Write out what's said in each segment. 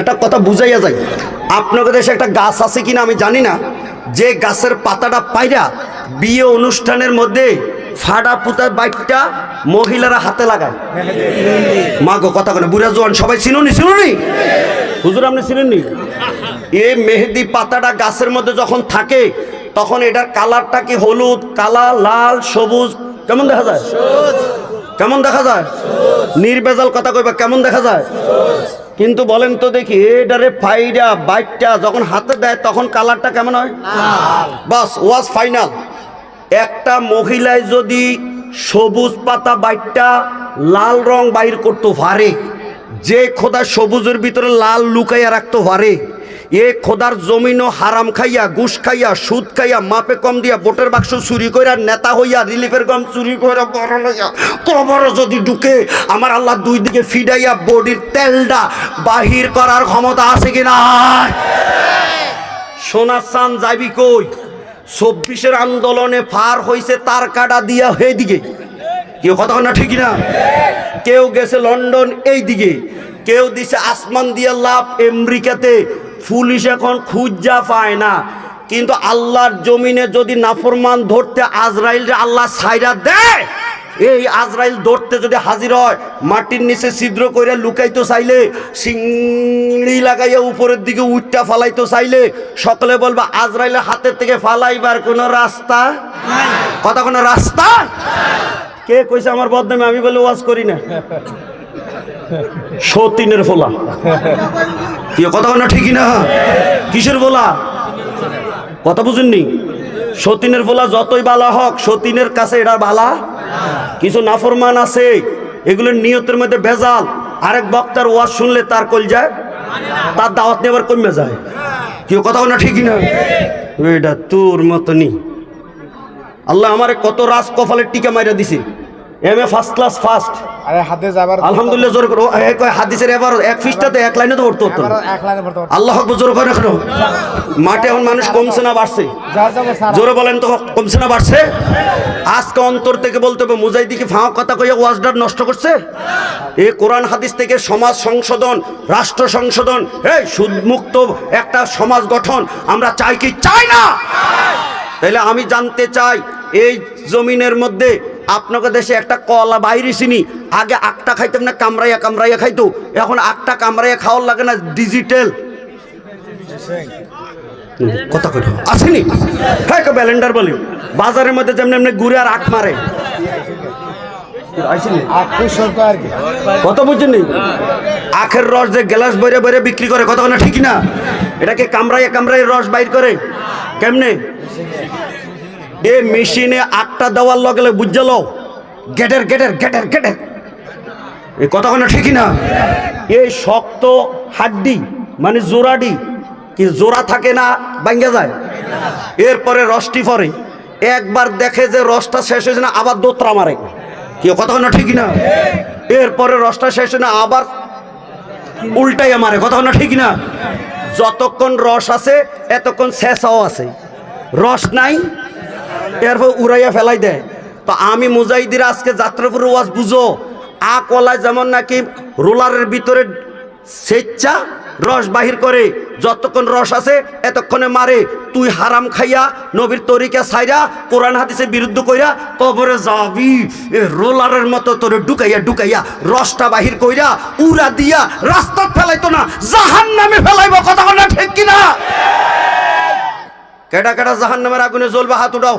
একটা কথা বুঝাইয়া যায় আপনাদের দেশে একটা গাছ আছে কিনা আমি জানি না। যে গাছের পাতাটা পাইরা বিয়ে অনুষ্ঠানের মধ্যে ফাড়া পুতার বাইকটা মহিলারা হাতে লাগায়। মা গো কথা কেন বুড়া জোয়ান সবাই চিনুনি চিনুনি? হুজুর আপনি চিনেননি? এই মেহেদি পাতাটা গাছের মধ্যে যখন থাকে তখন এটার কালারটা কি হলুদ কালা লাল সবুজ? কেমন দেখা যায়? কেমন দেখা যায়? নির্বেজাল কথা কইবা কেমন দেখা যায়? কিন্তু বলেন তো দেখি এডারে ফাইডা বাইটটা যখন হাতে দেয়, তখন কালারটা কেমন হয়? বাস, ওয়াজ ফাইনাল। একটা মহিলায় যদি সবুজ পাতা বাইটটা লাল রং বাইর করতো পারে যে খোদা সবুজের ভিতরে লাল লুকাইয়া রাখতে পারে এ খোদার জমিনও হারাম খাইয়া, ঘুষ খাইয়া, সুদ খাইয়া, মাপে কম দিয়া বোটের বাক্স চুরি কইরা নেতা হইয়া রিলিফের গম চুরি কইরা বড় লইয়া, কবর যদি ঢুকে, আমার আল্লাহ দুই দিকে ফিডাইয়া বডির তেলটা বাহির করার ক্ষমতা আছে কিনা সোনার চান যাবি কই? চব্বিশের আন্দোলনে ফার হইছে তার কাটা দিয়া সেই দিকে কেউ কথা না ঠিক না কেউ গেছে লন্ডন এই দিকে কেউ দিছে আসমান দিয়া লাভ আমেরিকাতে পুলিশ এখন খুঁজা পায় না। কিন্তু আল্লাহর জমিনে যদি নাফরমান ধরতে আজরাইল আল্লাহ সাইরা দেয়, এই আজরাইল ধরতে যদি হাজির হয়, মাটির নিচে ছিদ্র করে লুকাইতে চাইলে, সিংড়ি লাগাইয়া উপরের দিকে উঠটা ফালাইতে চাইলে, সকলে বলবে, আজরাইলের হাতের থেকে ফালাইবার কোনো রাস্তা কথা কোনো রাস্তা? কে কইছে আমার বদনামে? আমি বলে ওয়াজ করি না। সতীনের ফোলা। কি, কথা না ঠিকই না কিসের ফোলা? কথা বুঝেননি সতীনের ফোলা যতই বালা হোক সতীনের কাছে এটা বালা। কিছু নাফরমান আছে, এগুলোর নিয়তের মধ্যে ভেজাল। আরেক বক্তার ওয়াজ শুনলে তার কল যায়, তার দাওয়াত নেবার কমে যায়। কেউ কথা না ঠিকই না এটা তোর মতনই। আল্লাহ আমারে কত রাজ কপালের টিকা মাইরা দিছে। M A first class first আরে হাতে যাবার আলহামদুলিল্লাহ জোর করো। কয় হাদিসের এবার এক ফিসটাতে এক লাইনে তো পড়তো হতো পারব। আল্লাহ আকবার জোর করে রাখো মাঠে এখন মানুষ কমছে না বাড়ছে। জোরে বলেন তো কমছে না বাড়ছে? আজকে অন্তর থেকে বলতে হবে মুজাহিদিকে ফাঁক কথা কইয়া ওয়াজডার নষ্ট করছে? এ কোরআন হাদিস থেকে সমাজ সংশোধন রাষ্ট্র সংশোধন এই সুদমুক্ত একটা সমাজ গঠন আমরা চাই কি? চাই না! তাহলে আমি জানতে চাই এই জমিনের মধ্যে আপনাকে দেশে একটা কলা বাইরে চিনি। আগে আটটা খাইতাম না, কামড়াইয়া কামড়াইয়া খাইতো। এখন আটটা কামড়াইয়া খাওয়ার লাগে না ডিজিটাল কথা কই আসেনি? হ্যাঁ ব্যালেন্ডার বলি বাজারের মধ্যে যেমন এমনি ঘুরে আর আখ মারে। কত বুঝছেন আখের রস যে গ্লাস বইরে বইরে বিক্রি করে কত না, ঠিক না? এটাকে কামড়াইয়া কামড়াইয়া রস বাইর করে। কেমনে? এ মেশিনে আটটা দেওয়ার লগে লগে বুঝলো গেটের গেটের গেটের গেটের। এই কথা না ঠিকই না। এই শক্ত হাড্ডি মানে জোড়াডি, কি জোড়া থাকে না, ভাঙ্গে যায়। এরপরে রসটি পরে। একবার দেখে যে রসটা শেষ হয়েছে না, আবার দোতরা মারে। কি কথা না ঠিকই না? এরপরে রসটা শেষ না, আবার উল্টাই মারে। কথা না ঠিক না? যতক্ষণ রস আছে, এতক্ষণ শেষাও আছে। রস নাই এরপর উড়াইয়া ফেলাই দেয়। তো আমি মুজাহিদির আজকে যাত্রাপুর ওয়াজ বুঝো আ যেমন নাকি রোলারের ভিতরে স্বেচ্ছা রস বাহির করে, যতক্ষণ রস আছে এতক্ষণে মারে, তুই হারাম খাইয়া নবীর তরিকা সাইরা কোরআন হাদিসের বিরুদ্ধ কইরা কবরে যাবি। রোলারের মতো তোরে ঢুকাইয়া ঢুকাইয়া রসটা বাহির কইরা উড়া দিয়া রাস্তা ফেলাইতো না জাহান নামে ফেলাইব, কথা ঠিক কিনা? কেডা কেডা জাহান নামের আগুনে জ্বলবে, হাত উঠাও।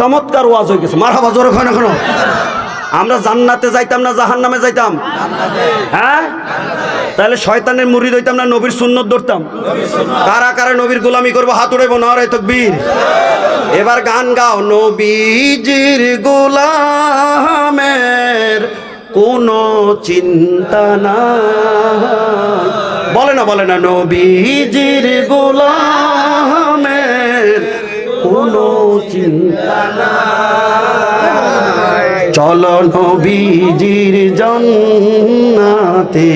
চমৎকার ওয়াজ হয়ে গেছে। মার হাবা জোরে খান এখনও আমরা জান্নাতে যাইতাম না জাহান নামে যাইতাম? হ্যাঁ? তাহলে শয়তানের মুড়ি হইতাম না, নবীর সুন্নত ধরতাম? কারা কারা নবীর গোলামি করব, হাত উড়াইবো না রে তকবীর। এবার গান গাও, নবীজির গোলামের কোনো চিন্তা না। বলে না বলে না, নবীজির গোলামের কোনো চিন্তা না চলো নবীজির জন্নাতে,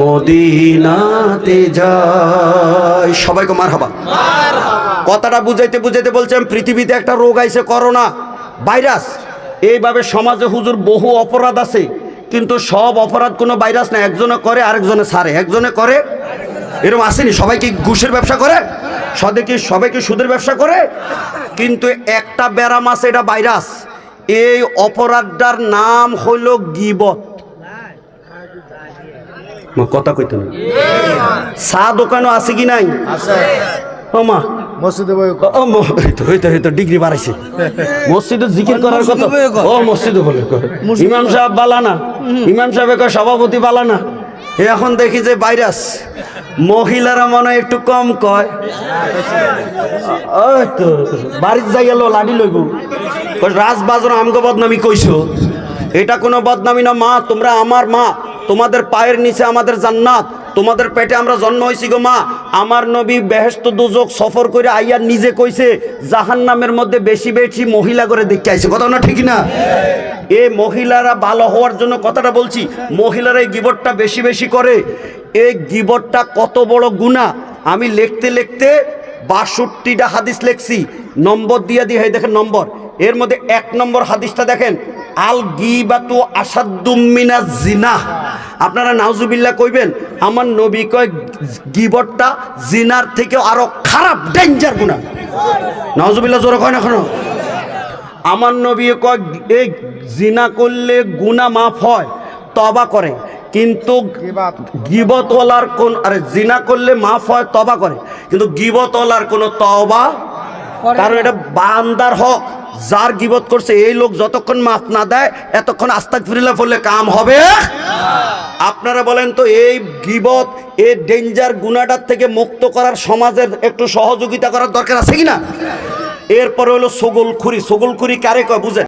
মদিনাতে যায় সবাইকে মার হবা কথাটা বুঝাইতে বুঝাইতে বলছেন পৃথিবীতে একটা রোগ আইছে করোনা ভাইরাস। এইভাবে সমাজে হুজুর বহু অপরাধ আছে, কিন্তু সব অপরাধ কোনো ভাইরাস না। একজনে করে আরেকজনে সারে, একজনে করে, এরকম আসেনি? সবাই কি ঘুষের ব্যবসা করে? সদে কি সবাই কি সুদের ব্যবসা করে কিন্তু একটা ব্যারাম আছে এটা ভাইরাস। এই অপরাধটার নাম হইল গিবত। কথা কইতে না চা দোকানও আছে কি নাই? মা। মসজিদে ডিগ্রি বাড়াইছে। মসজিদে জিকির করার কথা? ও মসজিদে বলে কয়। ইমাম সাহেব বালানা ইমাম সাহেব সভাপতি বালানা এ এখন দেখি যে ভাইরাস। মহিলারা মনে একটু কম কয়। তো বাড়ির যাই গেল লাডি লইব। কয়, রাজ বাজর আমগো বদনামি কইছো? এটা কোনো বদনামি না মা তোমরা আমার মা তোমাদের পায়ের নিচে আমাদের জান্নাত তোমাদের পেটে আমরা জন্ম হয়েছি গো মা। আমার নবী বেহেস্ত দুজক সফর করে আইয়ার নিজে কইছে জাহান নামের মধ্যে বেশি বেশি মহিলা করে দেখতে আইছে। কথা না ঠিক না? এ মহিলারা ভালো হওয়ার জন্য কথাটা বলছি মহিলারা এই গিবটটা বেশি বেশি করে। এই গিবটটা কত বড় গুণা? আমি লিখতে লিখতে বাষট্টিটা হাদিস লেখছি। নম্বর দিয়ে দিয়ে দেখেন নম্বর। এর মধ্যে এক নম্বর হাদিসটা দেখেন, আল গিবাতু আসাদুমিনা জিনা। আপনারা নাউজুবিল্লাহ কইবেন, আমার নবী কয় গিবটটা জিনার থেকে আরও খারাপ, ডেঞ্জার গুণা। নাউজুবিল্লাহ জোরে কয় না এখনও? আমার নবী কয়, এই জিনা করলে গুণা মাফ হয় তবা করে। কিন্তু গিবাত। গিবতওয়ালার কোন আরে জিনা করলে মাফ হয় তবা করে। কিন্তু গিবতওয়ালার কোনো তবা কারণ এটা বান্দার হক। যার গিবত করছে এই লোক যতক্ষণ মাফ না দেয় এতক্ষণ আস্তাক ফিরিলা ফলে কাম হবে। আপনারা বলেন তো এই গিবত এই ডেঞ্জার গুণাটার থেকে মুক্ত করার সমাজের একটু সহযোগিতা করার দরকার আছে কি না এরপরে হলো সগোলখুরি সগোলখুরি কারে কয় বুঝেন?